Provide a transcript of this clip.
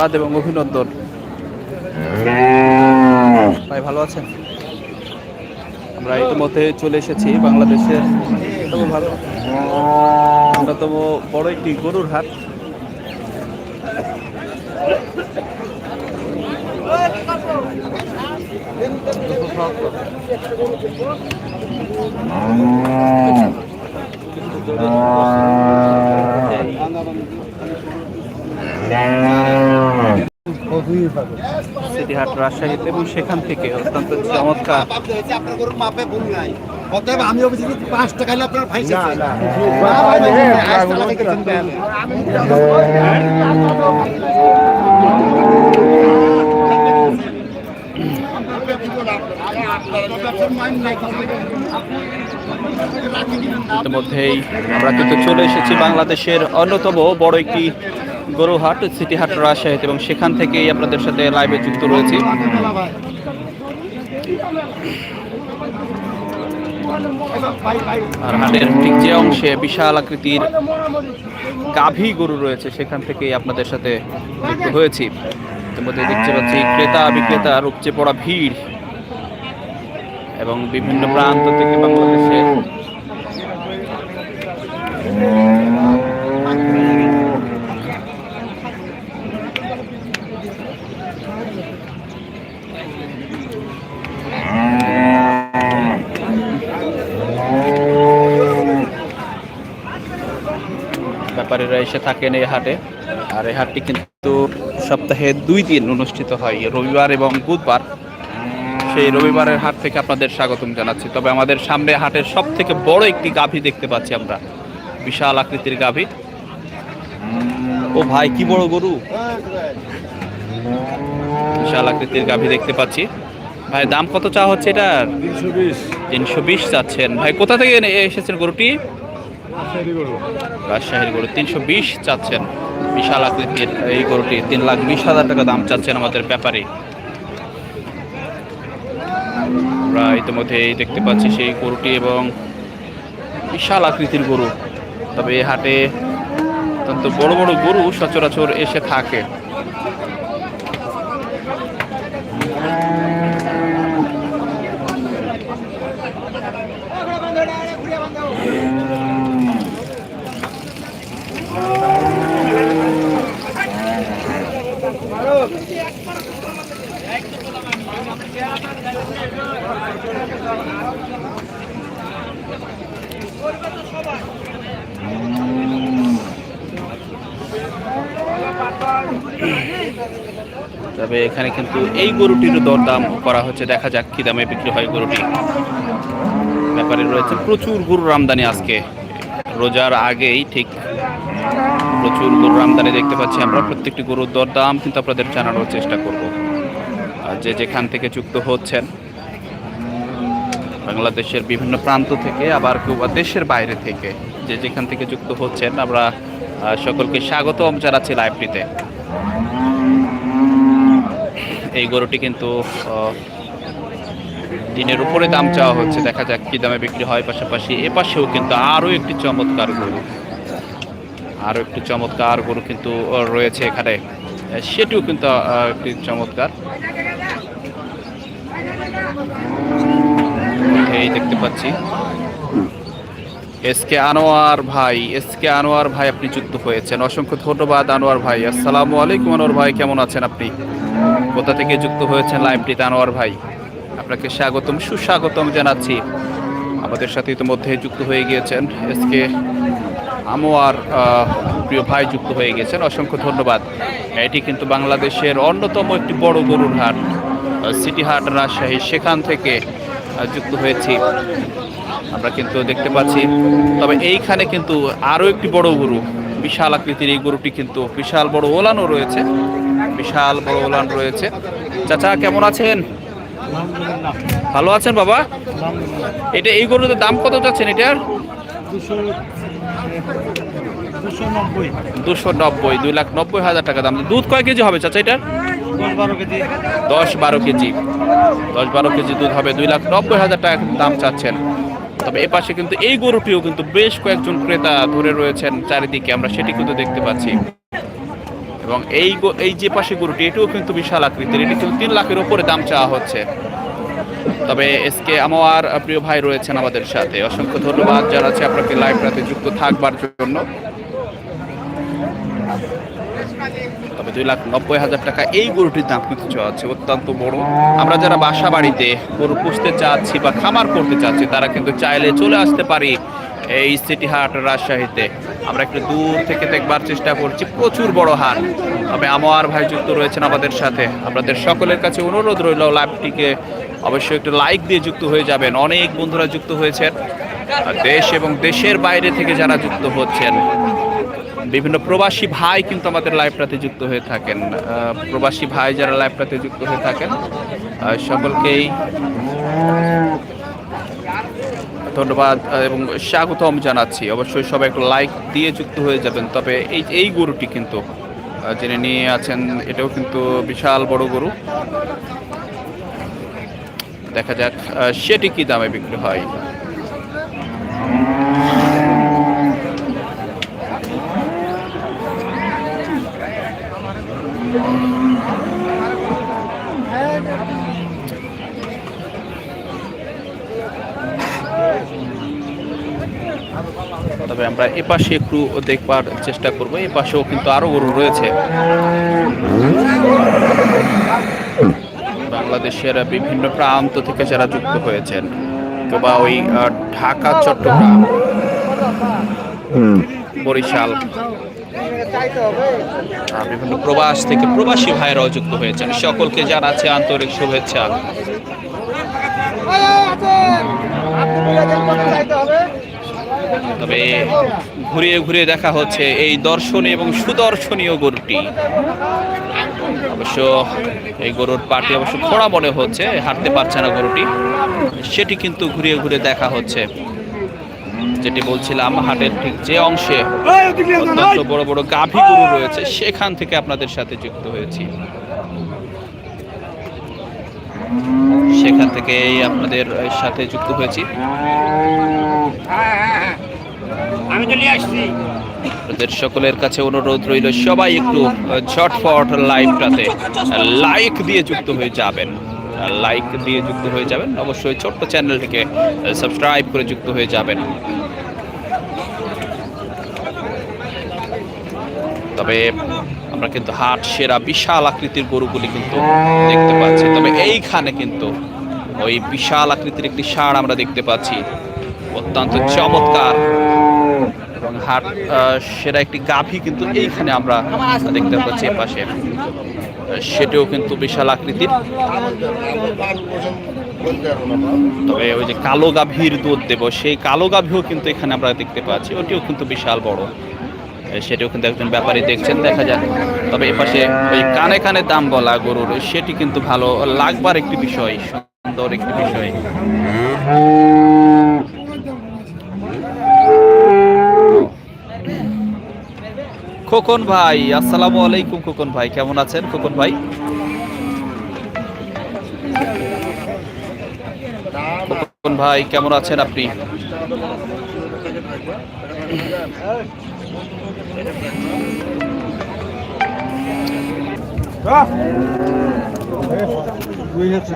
ধন্যবাদ এবং অভিনন্দন। ভাই, ভালো আছেন? আমরা ইতিমধ্যে চলে এসেছি বাংলাদেশের অন্যতম ভালো, অন্যতম বড় একটি গরুর হাট। সিটি হাট রাজশাহীতে এবং সেখান থেকে অত্যন্ত চমৎকার অতএব আমি পাঁচ টাকা হলে আপনার ভাই ইতিমধ্যেই আমরা কিন্তু চলে এসেছি বাংলাদেশের অন্যতম বড় একটি গরু হাট সিটি হাট রাজশাহীতে এবং সেখান থেকেই আপনাদের সাথে লাইভে যুক্ত রয়েছি। আর হাটের ঠিক যে অংশে বিশাল আকৃতির গাভী গরু রয়েছে, সেখান থেকেই আপনাদের সাথে যুক্ত হয়েছি। ইতিমধ্যে দেখতে পাচ্ছি ক্রেতা বিক্রেতার উপচে পড়া ভিড় এবং বিভিন্ন প্রান্ত থেকে বাংলাদেশের ব্যাপারীরা এসে থাকেন এই হাটে। আর এই হাটটি কিন্তু সপ্তাহে দুই দিন অনুষ্ঠিত হয় রবিবার এবং বুধবার। সেই রবিবারের হাট থেকে আপনাদের স্বাগতম জানাচ্ছি। তবে আমাদের সামনে হাটের সব থেকে বড় একটি গাভী দেখতে পাচ্ছি আমরা। বিশাল আকৃতির গাভী। ও ভাই কি বড় গরু? বিশাল আকৃতির গাভী দেখতে পাচ্ছি। ভাই দাম কত চা হচ্ছে এটার? তিনশো বিশ। চাচ্ছেন। ভাই কোথা থেকে এসেছেন গরুটি? রাজশাহীর গরু তিনশো বিশ চাচ্ছেন। বিশাল আকৃতির এই গরুটি তিন লাখ বিশ হাজার টাকা দাম চাচ্ছেন আমাদের ব্যাপারে। আমরা ইতিমধ্যে এই দেখতে পাচ্ছি সেই গরুটি এবং বিশাল আকৃতির গরু। তবে হাটে অত্যন্ত বড় বড় গরু সচরাচর এসে থাকে। তবে এখানে কিন্তু এই গরুটির দরদাম করা হচ্ছে। দেখা যাক কি দামে বিক্রি হয় গরুটি। ব্যাপারে রয়েছে প্রচুর গরুর আমদানি আজকে। রোজার আগেই ঠিক প্রচুর গরুর আমদানি দেখতে পাচ্ছি আমরা। প্রত্যেকটি গরুর দরদাম কিন্তু আপনাদের জানানোর চেষ্টা করব। যে যেখান থেকে যুক্ত হচ্ছেন, বাংলাদেশের বিভিন্ন প্রান্ত থেকে, আবার কেউ দেশের বাইরে থেকে যে যেখান থেকে যুক্ত হচ্ছেন, আমরা সকলকে স্বাগতম জানাচ্ছি লাইভটিতে। এই গরুটি কিন্তু দিনের উপরে দাম চাওয়া হচ্ছে। দেখা যাক কি দামে বিক্রি হয়। পাশাপাশি এ পাশেও কিন্তু আরও একটি চমৎকার গরু। আরও একটু চমৎকার গরু কিন্তু রয়েছে এখানে। সেটিও কিন্তু একটি চমৎকার। এই দেখতে পাচ্ছি। এস কে আনোয়ার ভাই, এস কে আনোয়ার ভাই আপনি যুক্ত হয়েছেন। অসংখ্য ধন্যবাদ আনোয়ার ভাই। আসসালামু আলাইকুম আনোয়ার ভাই, কেমন আছেন আপনি? কোথা থেকে যুক্ত হয়েছেন লাইভটিতে আনোয়ার ভাই? আপনাকে স্বাগতম, সুস্বাগতম জানাচ্ছি। আমাদের সাথে ইতিমধ্যে যুক্ত হয়ে গিয়েছেন এস কে আমোয়ার প্রিয় ভাই যুক্ত হয়ে গেছেন অসংখ্য ধন্যবাদ। এটি কিন্তু বাংলাদেশের অন্যতম একটি বড় গরুর হাট সিটি হাট রাজশাহী সেখান থেকে যুক্ত হয়েছি। আমরা কিন্তু দেখতে পাচ্ছি তবে এইখানে কিন্তু আরও একটি বড় গরু বিশাল আকৃতির এই গরুটি কিন্তু বিশাল বড় ওলানও রয়েছে বিশাল বড় ওলান রয়েছে। চাচা কেমন আছেন? ভালো আছেন বাবা? এটা এই গরুর দাম কত যাচ্ছেন এটার? দুশো নব্বই। দুই লাখ নব্বই হাজার টাকা দাম। দুধ কয় কেজি হবে চাচা এটার দশ বারো কেজি। দশ বারো কেজি। দুধ হবে দুই লাখ নব্বই হাজার টাকা দাম চাচ্ছেন। তবে এ পাশে কিন্তু এই গরুটিও কিন্তু বেশ কয়েকজন ক্রেতা ধরে রয়েছেন চারিদিকে আমরা সেটি কিন্তু দেখতে পাচ্ছি। এবং এই এই যে পাশে গরুটি এটিও কিন্তু বিশাল আকৃতির। এটি কিন্তু তিন লাখের উপরে দাম চাওয়া হচ্ছে। তবে এসকে আমার প্রিয় ভাই রয়েছেন আমাদের সাথে। অসংখ্য ধন্যবাদ জানাচ্ছি আপনাকে লাইভ রাতে যুক্ত থাকবার জন্য। তবে দুই লাখ নব্বই হাজার টাকা এই গরুটির দাম কিন্তু চাচ্ছে অত্যন্ত বড়। আমরা যারা বাসা বাড়িতে গরু পুষতে চাচ্ছি বা খামার করতে চাচ্ছি, তারা কিন্তু চাইলে চলে আসতে পারি এই সিটি হাট রাজশাহীতে। আমরা একটু দূর থেকে দেখবার চেষ্টা করছি, প্রচুর বড় হাট। তবে আমার ভাই যুক্ত রয়েছেন আমাদের সাথে। আপনাদের সকলের কাছে অনুরোধ রইল, লাইভটিকে অবশ্যই একটু লাইক দিয়ে যুক্ত হয়ে যাবেন। অনেক বন্ধুরা যুক্ত হয়েছেন। দেশ এবং দেশের বাইরে থেকে যারা যুক্ত হচ্ছেন। বিভিন্ন প্রবাসী ভাই কিন্তু আমাদের লাইভটাতে যুক্ত হয়ে থাকেন। প্রবাসী ভাই যারা লাইভটাতে যুক্ত হয়ে থাকেন সকলকেই ধন্যবাদ এবং স্বাগতম জানাচ্ছি। অবশ্যই সবাই একটু লাইক দিয়ে যুক্ত হয়ে যাবেন, তবে এই এই গরুটি কিন্তু যিনি নিয়ে আছেন, এটাও কিন্তু বিশাল বড় গরু। দেখা যাক সেটি কি দামে বিক্রি হয়। তবে আমরা এ পাশে একটু দেখবার চেষ্টা করব। এ পাশেও কিন্তু আরও গরু রয়েছে। বাংলাদেশের বিভিন্ন প্রান্ত থেকে যারা যুক্ত হয়েছেন বা ওই ঢাকা, চট্টগ্রাম, বরিশাল বিভিন্ন প্রবাস থেকে প্রবাসী ভাইরাও যুক্ত হয়েছেন। সকলকে জানাচ্ছে আন্তরিক শুভেচ্ছা। তবে ঘুরিয়ে ঘুরিয়ে দেখা হচ্ছে এই দর্শনীয় এবং সুদর্শনীয় গরুটি। অবশ্য এই গরুর পাটি অবশ্য খোড়া মনে হচ্ছে, হাঁটতে পারছে না গরুটি। সেটি কিন্তু ঘুরিয়ে ঘুরে দেখা হচ্ছে। যেটি বলছিলাম, হাটের ঠিক যে অংশে অত্যন্ত বড় বড় গাভী গরু রয়েছে, সেখান থেকে আপনাদের সাথে যুক্ত হয়েছি। সেখান থেকে আপনাদের সাথে যুক্ত হয়েছি। আমি তো আসছি। আপনাদের সকলের কাছে অনুরোধ রইল সবাই একটু ঝটফট লাইভটাতে লাইক দিয়ে যুক্ত হয়ে যাবেন। লাইক দিয়ে যুক্ত হয়ে যাবেন। অবশ্যই ছোট্ট চ্যানেলটিকে সাবস্ক্রাইব করে যুক্ত হয়ে যাবেন। তবে আমরা কিন্তু হাট, সেরা, বিশাল আকৃতির গরুগুলি কিন্তু দেখতে পাচ্ছি। তবে এইখানে কিন্তু ওই বিশাল আকৃতির একটি ষাঁড় আমরা দেখতে পাচ্ছি। অত্যন্ত চমৎকার। এবং হাট সেরা একটি গাভী কিন্তু এইখানে আমরা দেখতে পাচ্ছি পাশে সেটাও কিন্তু বিশাল আকৃতির। তবে ওই যে কালো গাভীর দুধ দেব, সেই কালো গাভীও কিন্তু এখানে আমরা দেখতে পাচ্ছি। ওটিও কিন্তু বিশাল বড়। সেটিও কিন্তু একজন ব্যাপারী দেখছেন, দেখা যাক। তবে এপাশে ওই কানে কানে দাম বলা গরুর, সেটি কিন্তু ভালো লাগবার একটি বিষয়, সুন্দর একটি বিষয়। খোকন ভাই, আসসালামু আলাইকুম খোকন ভাই, কেমন আছেন খোকন ভাই? খোকন ভাই, কেমন আছেন আপনি? 자! 왜 이렇게